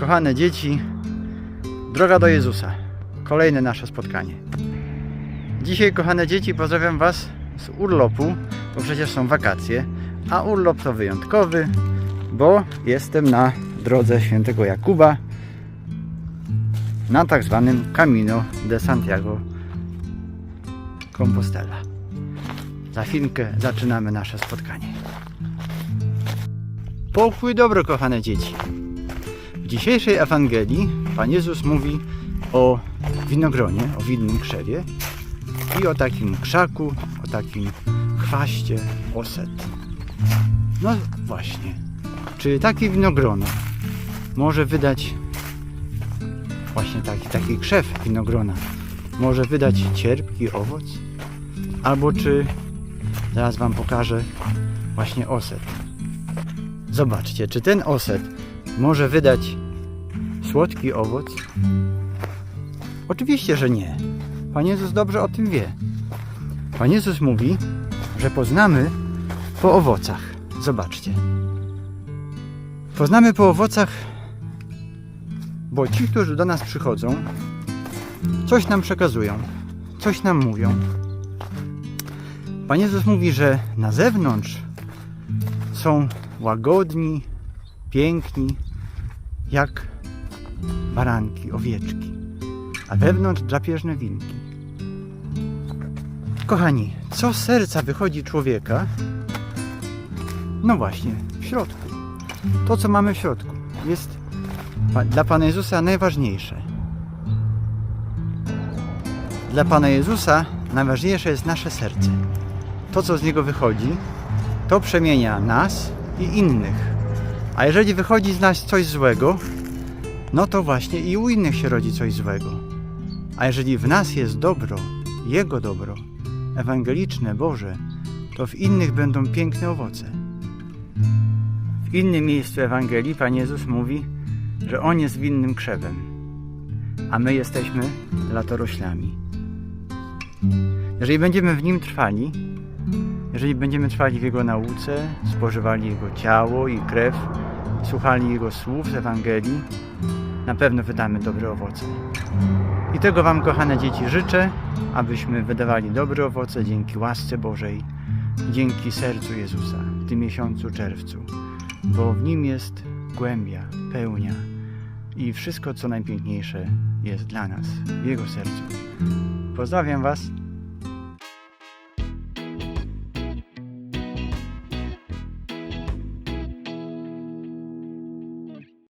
Kochane dzieci, droga do Jezusa. Kolejne nasze spotkanie. Dzisiaj, kochane dzieci, pozdrawiam Was z urlopu, bo przecież są wakacje, a urlop to wyjątkowy, bo jestem na drodze świętego Jakuba na tak zwanym Camino de Santiago Compostela. Za chwilkę zaczynamy nasze spotkanie. Pokój dobro, kochane dzieci. Dzisiejszej Ewangelii Pan Jezus mówi o winogronie, o winnym krzewie i o takim krzaku, o takim chwaście oset. No właśnie, czy takie winogrono może wydać właśnie taki, taki krzew winogrona może wydać cierpki owoc? Albo czy, zaraz Wam pokażę, właśnie oset. Zobaczcie, czy ten oset może wydać słodki owoc? Oczywiście, że nie. Pan Jezus dobrze o tym wie. Pan Jezus mówi, że poznamy po owocach. Zobaczcie. Poznamy po owocach, bo ci, którzy do nas przychodzą, coś nam przekazują, coś nam mówią. Pan Jezus mówi, że na zewnątrz są łagodni, piękni, jak baranki, owieczki, a wewnątrz drapieżne wilki. Kochani, co z serca wychodzi człowieka? No właśnie, w środku. To, co mamy w środku, jest dla Pana Jezusa najważniejsze. Dla Pana Jezusa najważniejsze jest nasze serce. To, co z niego wychodzi, to przemienia nas i innych. A jeżeli wychodzi z nas coś złego, no to właśnie i u innych się rodzi coś złego. A jeżeli w nas jest dobro, Jego dobro, ewangeliczne, Boże, to w innych będą piękne owoce. W innym miejscu Ewangelii Pan Jezus mówi, że On jest winnym krzewem, a my jesteśmy latoroślami. Jeżeli będziemy w Nim trwali, jeżeli będziemy trwali w Jego nauce, spożywali Jego ciało i krew, słuchali Jego słów z Ewangelii, na pewno wydamy dobre owoce. I tego Wam, kochane dzieci, życzę, abyśmy wydawali dobre owoce dzięki łasce Bożej, dzięki sercu Jezusa w tym miesiącu czerwcu, bo w Nim jest głębia, pełnia i wszystko, co najpiękniejsze jest dla nas, w Jego sercu. Pozdrawiam Was